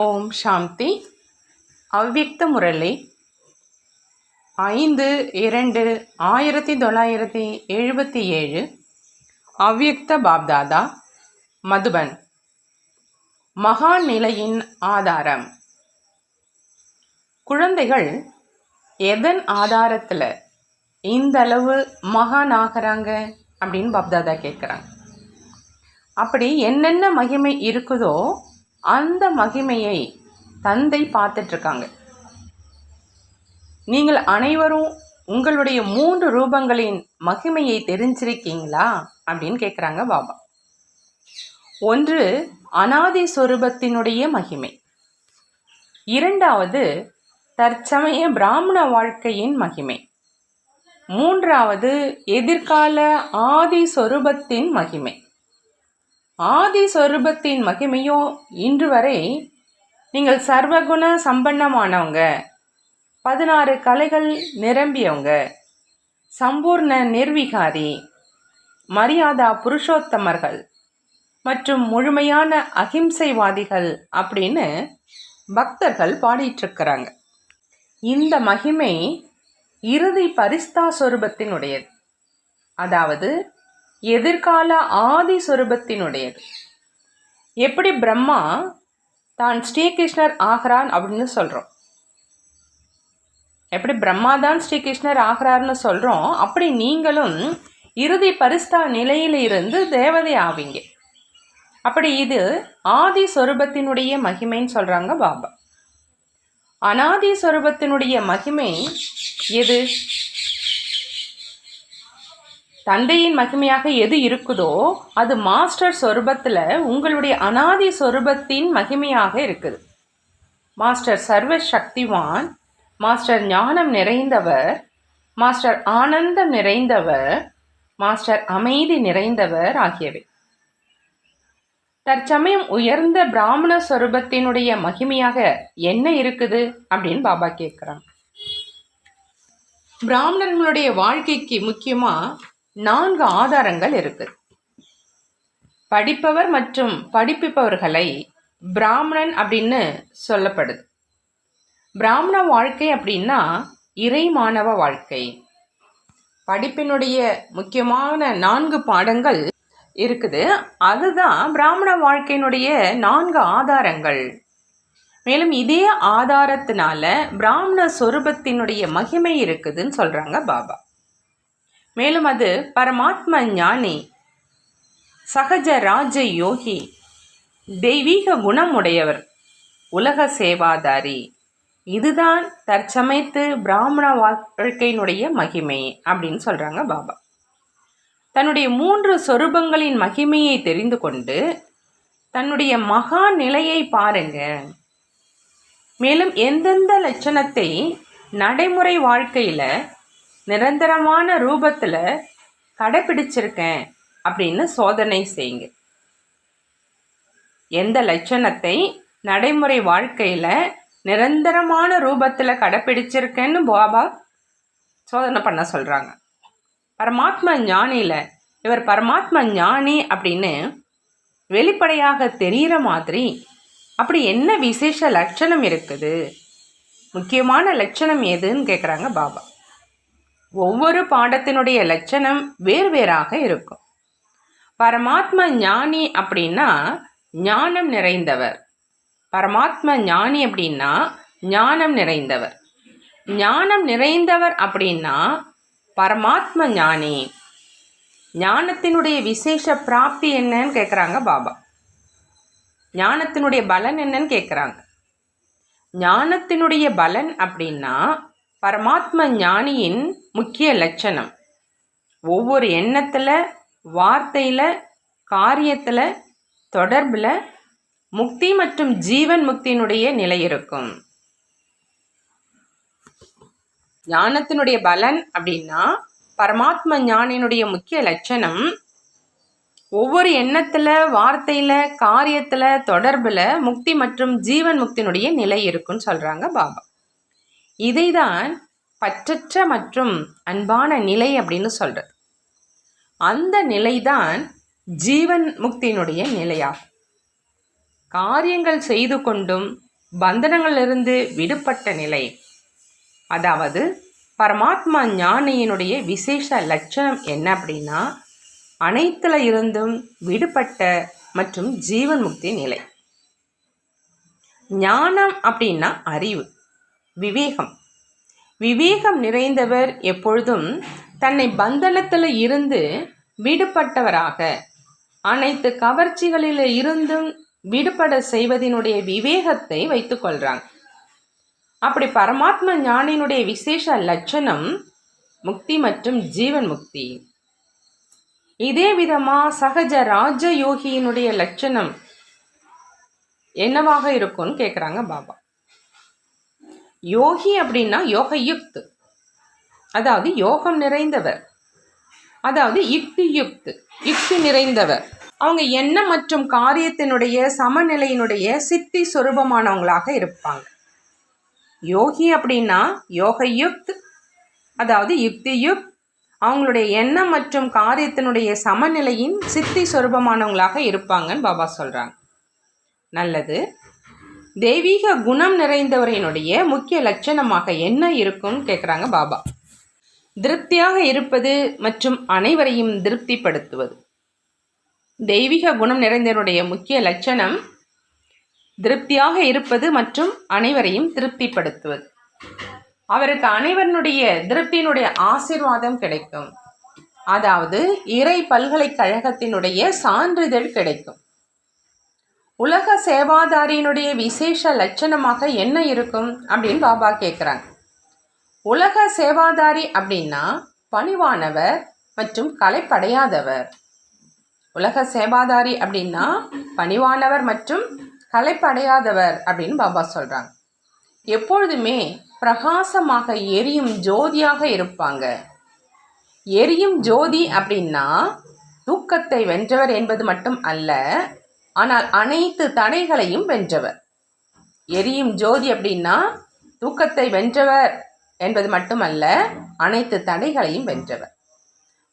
ஓம் சாந்தி. அவ்வியக்த முரளி. ஐந்து இரண்டு ஆயிரத்தி தொள்ளாயிரத்தி எழுபத்தி ஏழு. அவ்வியக்த பாப்தாதா. மதுபன். மகான் நிலையின் ஆதாரம். குழந்தைகள் எதன் ஆதாரத்தில் இந்த அளவு மகான் ஆகிறாங்க அப்படின்னு பாப்தாதா கேட்குறாங்க அப்படி என்னென்ன மகிமை இருக்குதோ அந்த மகிமையை தந்தை பார்த்துட்ருக்காங்க. நீங்கள் அனைவரும் உங்களுடைய மூன்று ரூபங்களின் மகிமையை தெரிஞ்சிருக்கீங்களா? அப்படின்னு கேட்குறாங்க பாபா. ஒன்று அனாதி சொரூபத்தினுடைய மகிமை. இரண்டாவது தற்சமய பிராமண வாழ்க்கையின் மகிமை. மூன்றாவது எதிர்கால ஆதி சொரூபத்தின் மகிமை. ஆதி சொரூபத்தின் மகிமையோ இன்று வரை நீங்கள் சர்வகுண சம்பன்னமானவங்க. பதினாறு கலைகள் நிரம்பியவங்க. சம்பூர்ண நிர்விகாரி. மரியாதா புருஷோத்தமர்கள். மற்றும் முழுமையான அகிம்சைவாதிகள் அப்படின்னு பக்தர்கள் பாடிட்டுருக்கிறாங்க. இந்த மகிமை இறுதி பரிஸ்தா சொரூபத்தினுடையது. அதாவது எதிர்கால ஆதி சொரூபத்தினுடையது. எப்படி பிரம்மா தான் ஸ்ரீகிருஷ்ணர் ஆகிறான் அப்படின்னு சொல்கிறோம் எப்படி பிரம்மா தான் ஸ்ரீகிருஷ்ணர் ஆகிறார்னு சொல்கிறோம் அப்படி நீங்களும் இறுதி பரிஸ்தா நிலையில் இருந்து தேவதை ஆவீங்க. அப்படி இது ஆதி சொரூபத்தினுடைய மகிமைன்னு சொல்கிறாங்க பாபா. அனாதி சொரூபத்தினுடைய மகிமை எது? தந்தையின் மகிமையாக எது இருக்குதோ அது மாஸ்டர் சொரூபத்தில் உங்களுடைய அனாதி சொரூபத்தின் மகிமையாக இருக்குது. மாஸ்டர் சர்வ சக்திவான் மாஸ்டர் ஞானம் நிறைந்தவர் மாஸ்டர் ஆனந்தம் நிறைந்தவர் மாஸ்டர் அமைதி நிறைந்தவர் ஆகியவை. தற்சமயம் உயர்ந்த பிராமண சொரூபத்தினுடைய மகிமையாக என்ன இருக்குது அப்படின்னு பாபா கேட்குறாங்க பிராமணர்களுடைய வாழ்க்கைக்கு முக்கியமாக நான்கு ஆதாரங்கள் இருக்குது படிப்பவர் மற்றும் படிப்பிப்பவர்களை பிராமணன் அப்படின்னு சொல்லப்படுது. பிராமண வாழ்க்கை அப்படின்னா இறை மாணவ வாழ்க்கை. படிப்பினுடைய முக்கியமான நான்கு பாடங்கள் இருக்குது. அதுதான் பிராமண வாழ்க்கையினுடைய நான்கு ஆதாரங்கள். மேலும் இதே ஆதாரத்தினால பிராமண சொரூபத்தினுடைய மகிமை இருக்குதுன்னு சொல்கிறாங்க பாபா. மேலும் அது பரமாத்ம ஞானி சகஜ ராஜ யோகி தெய்வீக குணமுடையவர் உலக சேவாதாரி. இதுதான் தற்சமயத்து பிராமண வாழ்க்கையினுடைய மகிமை அப்படின்னு சொல்கிறாங்க பாபா. தன்னுடைய மூன்று சொரூபங்களின் மகிமையை தெரிந்து கொண்டு தன்னுடைய மகா நிலையை பாருங்க. மேலும் எந்தெந்த லட்சணத்தை நடைமுறை வாழ்க்கையில் நிரந்தரமான ரூபத்தில் கடைப்பிடிச்சிருக்கேன் அப்படின்னு சோதனை செய்யுங்க. எந்த லட்சணத்தை நடைமுறை வாழ்க்கையில் நிரந்தரமான ரூபத்தில் கடைப்பிடிச்சிருக்கேன்னு பாபா சோதனை பண்ண சொல்கிறாங்க பரமாத்மா ஞானியில் இவர் பரமாத்மா ஞானி அப்படின்னு வெளிப்படையாக தெரிகிற மாதிரி அப்படி என்ன விசேஷ லட்சணம் இருக்குது? முக்கியமான லட்சணம் எதுன்னு கேட்குறாங்க பாபா. ஒவ்வொரு பாடத்தினுடைய லட்சணம் வேறு வேறாக இருக்கும். பரமாத்ம ஞானி அப்படின்னா ஞானம் நிறைந்தவர். பரமாத்ம ஞானி அப்படின்னா ஞானம் நிறைந்தவர். ஞானம் நிறைந்தவர் அப்படின்னா பரமாத்ம ஞானி. ஞானத்தினுடைய விசேஷ பிராப்தி என்னன்னு கேட்குறாங்க பாபா. ஞானத்தினுடைய பலன் என்னன்னு கேட்குறாங்க ஞானத்தினுடைய பலன் அப்படின்னா பரமாத்ம ஞானியின் முக்கிய லட்சணம். ஒவ்வொரு எண்ணத்தில் வார்த்தையில் காரியத்தில் தொடர்பில் முக்தி மற்றும் ஜீவன் முக்தியினுடைய நிலை இருக்கும். ஞானத்தினுடைய பலன் அப்படின்னா பரமாத்ம ஞானியினுடைய முக்கிய லட்சணம் ஒவ்வொரு எண்ணத்தில் வார்த்தையில் காரியத்தில் தொடர்பில் முக்தி மற்றும் ஜீவன் முக்தியினுடைய நிலை இருக்குன்னு சொல்கிறாங்க பாபா. இதை தான் பற்றற்ற மற்றும் அன்பான நிலை அப்படின்னு சொல்கிறது அந்த நிலைதான் ஜீவன் முக்தியினுடைய நிலையாகும். காரியங்கள் செய்து கொண்டும் பந்தனங்களிலிருந்து விடுபட்ட நிலை. அதாவது பரமாத்மா ஞானியினுடைய விசேஷ லட்சணம் என்ன அப்படின்னா அனைத்துல இருந்தும் விடுபட்ட மற்றும் ஜீவன் முக்தி நிலை. ஞானம் அப்படின்னா அறிவு விவேகம். விவேகம் நிறைந்தவர் எப்பொழுதும் தன்னை பந்தனத்தில் இருந்து விடுபட்டவராக. அனைத்து கவர்ச்சிகளில் இருந்தும் விடுபட செய்வதனுடைய விவேகத்தை வைத்துக்கொள்கிறாங்க அப்படி பரமாத்ம ஞானியினுடைய விசேஷ லட்சணம் முக்தி மற்றும் ஜீவன் முக்தி. இதே விதமாக சகஜ ராஜயோகியினுடைய லட்சணம் என்னவாக இருக்கும்னு கேட்குறாங்க பாபா. யோகி அப்படின்னா யோக யுக்த் அதாவது யோகம் நிறைந்தவர். அதாவது யுக்தி யுக்த் யுக்தி நிறைந்தவர். அவங்க எண்ணம் மற்றும் காரியத்தினுடைய சமநிலையினுடைய சித்தி சொரூபமானவங்களாக இருப்பாங்க. யோகி அப்படின்னா யோக யுக்த் அதாவது யுக்தி யுக்த் அவங்களுடைய எண்ணம் மற்றும் காரியத்தினுடைய சமநிலையின் சித்தி சொரூபமானவங்களாக இருப்பாங்கன்னு பாபா சொல்கிறாங்க நல்லது. தெய்வீக குணம் நிறைந்தவரினுடைய முக்கிய லட்சணமாக என்ன இருக்கும்னு கேட்குறாங்க பாபா. திருப்தியாக இருப்பது மற்றும் அனைவரையும் திருப்திப்படுத்துவது. தெய்வீக குணம் நிறைந்தவருடைய முக்கிய லட்சணம் திருப்தியாக இருப்பது மற்றும் அனைவரையும் திருப்திப்படுத்துவது. அவருக்கு அனைவருடைய திருப்தியினுடைய ஆசிர்வாதம் கிடைக்கும். அதாவது இறை பல்கலைக்கழகத்தினுடைய சான்றிதழ் கிடைக்கும். உலக சேவாதாரியினுடைய விசேஷ லட்சணமாக என்ன இருக்கும் அப்படின்னு பாபா கேட்குறாங்க உலக சேவாதாரி அப்படின்னா பணிவானவர் மற்றும் கலைப்படையாதவர். உலக சேவாதாரி அப்படின்னா பணிவானவர் மற்றும் கலைப்படையாதவர் அப்படின்னு பாபா சொல்கிறாங்க எப்பொழுதுமே பிரகாசமாக எரியும் ஜோதியாக இருப்பாங்க. எரியும் ஜோதி அப்படின்னா தூக்கத்தை வென்றவர் என்பது மட்டும் அல்ல ஆனால் அனைத்து தடைகளையும் வென்றவர். எரியும் ஜோதி அப்படின்னா தூக்கத்தை வென்றவர் என்பது மட்டுமல்ல அனைத்து தடைகளையும் வென்றவர்.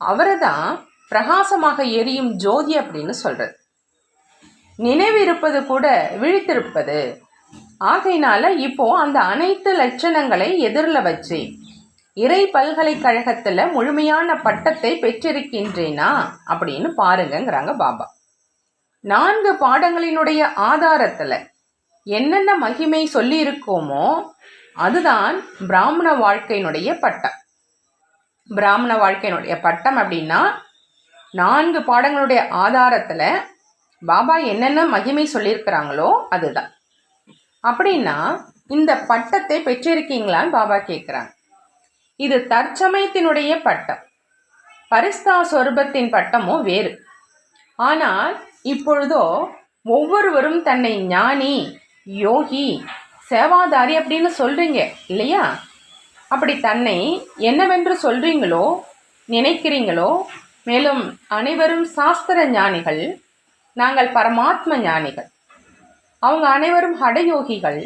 அவரை தான் பிரகாசமாக எரியும் ஜோதி அப்படின்னு சொல்றது. நினைவு இருப்பது கூட விழித்திருப்பது. ஆகையினால இப்போ அந்த அனைத்து லட்சணங்களை எதிரில் வச்சு இறை பல்கலைக்கழகத்தில் முழுமையான பட்டத்தை பெற்றிருக்கின்றேனா அப்படின்னு பாருங்கங்கிறாங்க பாபா. நான்கு பாடங்களினுடைய ஆதாரத்தில் என்னென்ன மகிமை சொல்லியிருக்கோமோ அதுதான் பிராமண வாழ்க்கையினுடைய பட்டம். பிராமண வாழ்க்கையினுடைய பட்டம் அப்படின்னா நான்கு பாடங்களுடைய ஆதாரத்தில் பாபா என்னென்ன மகிமை சொல்லியிருக்கிறாங்களோ அதுதான். அப்படின்னா இந்த பட்டத்தை பெற்றிருக்கீங்களான்னு பாபா கேட்குறாங்க இது தற்சமயத்தினுடைய பட்டம். பரிஸ்தா சொரூபத்தின் பட்டமும் வேறு. ஆனால் இப்பொழுதோ ஒவ்வொருவரும் தன்னை ஞானி யோகி சேவாதாரி அப்படின்னு சொல்கிறீங்க இல்லையா? அப்படி தன்னை என்னவென்று சொல்கிறீங்களோ நினைக்கிறீங்களோ மேலும் அனைவரும் சாஸ்திர ஞானிகள் நாங்கள் பரமாத்ம ஞானிகள். அவங்க அனைவரும் ஹடயோகிகள்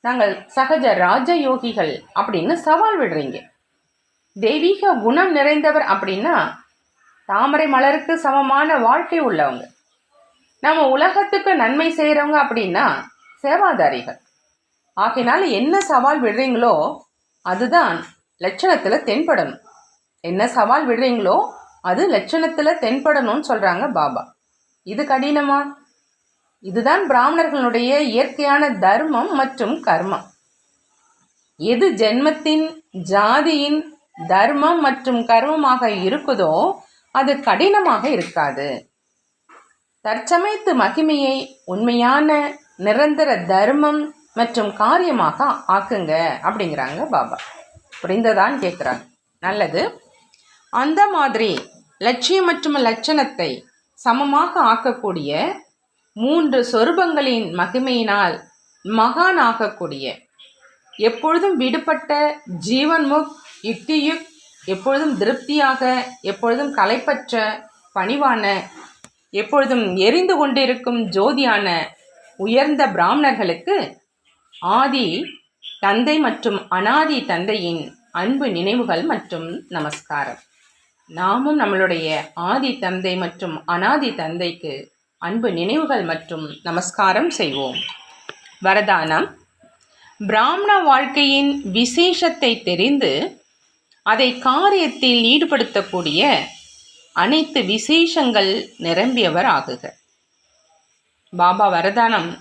நாங்கள் சகஜ ராஜயோகிகள் அப்படின்னு சவால் விடுறீங்க. தெய்வீக குணம் நிறைந்தவர் அப்படின்னா தாமரை மலருக்கு சமமான வாழ்க்கை உள்ளவங்க. நம்ம உலகத்துக்கு நன்மை செய்கிறவங்க அப்படின்னா சேவாதாரிகள். ஆகையினால என்ன சவால் விடுறீங்களோ அதுதான் லட்சணத்தில் தென்படணும். என்ன சவால் விடுறீங்களோ அது லட்சணத்தில் தென்படணும்னு சொல்கிறாங்க பாபா. இது கடினமா? இதுதான் பிராமணர்களுடைய இயற்கையான தர்மம் மற்றும் கர்மம் எது ஜென்மத்தின் ஜாதியின் தர்மம் மற்றும் கர்மமாக இருக்குதோ அது கடினமாக இருக்காது. தற்சமயத்து மகிமையை உண்மையான நிரந்தர தர்மம் மற்றும் காரியமாக ஆக்குங்க அப்படிங்கிறாங்க பாபா. புரிந்ததான்னு கேட்குறாங்க நல்லது. அந்த மாதிரி லட்சியம் மற்றும் லட்சணத்தை சமமாக ஆக்கக்கூடிய மூன்று சொரூபங்களின் மகிமையினால் மகான் ஆகக்கூடிய எப்பொழுதும் விடுபட்ட ஜீவன்முக் யுக்தியுக் எப்பொழுதும் திருப்தியாக எப்பொழுதும் களைப்பற்ற பணிவான எப்பொழுதும் எரிந்து கொண்டிருக்கும் ஜோதியான உயர்ந்த பிராமணர்களுக்கு ஆதி தந்தை மற்றும் அனாதி தந்தையின் அன்பு நினைவுகள் மற்றும் நமஸ்காரம். நாமும் நம்மளுடைய ஆதி தந்தை மற்றும் அனாதி தந்தைக்கு அன்பு நினைவுகள் மற்றும் நமஸ்காரம் செய்வோம். வரதானம். பிராமண வாழ்க்கையின் விசேஷத்தை தெரிந்து அதை காரியத்தில் ஈடுபடுத்தக்கூடிய அனைத்து விசேஷங்கள் நிரம்பியவர் ஆகுக. பாபா வரதானம்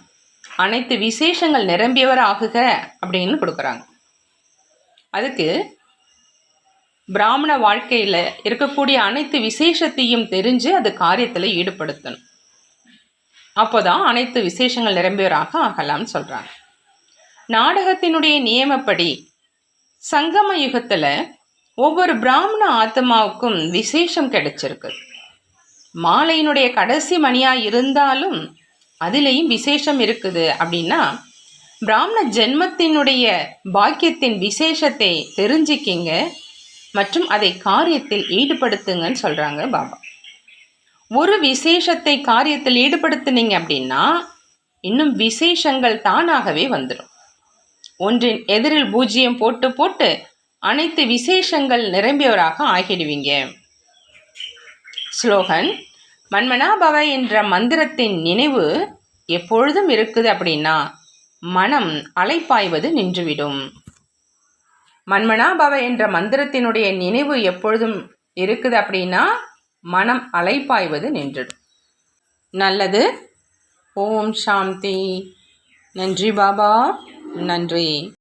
அனைத்து விசேஷங்கள் நிரம்பியவர் ஆகுக அப்படின்னு கொடுக்குறாங்க. அதுக்கு பிராமண வாழ்க்கையில் இருக்கக்கூடிய அனைத்து விசேஷத்தையும் தெரிஞ்சு அது காரியத்தில் ஈடுபடுத்தணும். அப்போதான் அனைத்து விசேஷங்கள் நிரம்பியவராக ஆகலாம்னு சொல்கிறாங்க நாடகத்தினுடைய நியமப்படி சங்கம யுகத்தில் ஒவ்வொரு பிராமண ஆத்மாவுக்கும் விசேஷம் கிடைச்சிருக்கு. மாலையினுடைய கடைசி மணியாக இருந்தாலும் அதுலேயும் விசேஷம் இருக்குது அப்படின்னா பிராமண ஜென்மத்தினுடைய பாக்கியத்தின் விசேஷத்தை தெரிஞ்சுக்கிங்க மற்றும் அதை காரியத்தில் ஈடுபடுத்துங்கன்னு சொல்கிறாங்க பாபா. ஒரு விசேஷத்தை காரியத்தில் ஈடுபடுத்துனீங்க அப்படின்னா இன்னும் விசேஷங்கள் தானாகவே வந்துடும் ஒன்றின் எதிரில் பூஜ்ஜியம் போட்டு போட்டு அனைத்து விசேஷங்கள் நிரம்பியவராக ஆகிடுவீங்க. ஸ்லோகன் மன்மனாபவ என்ற மந்திரத்தின் நினைவு எப்பொழுதும் இருக்குது அப்படின்னா மனம் அலைப்பாய்வது நின்றுவிடும். மன்மனாபவ என்ற மந்திரத்தினுடைய நினைவு எப்பொழுதும் இருக்குது அப்படின்னா மனம் அலைப்பாய்வது நின்றுடும் நல்லது. ஓம் சாந்தி. நன்றி பாபா. நன்றி.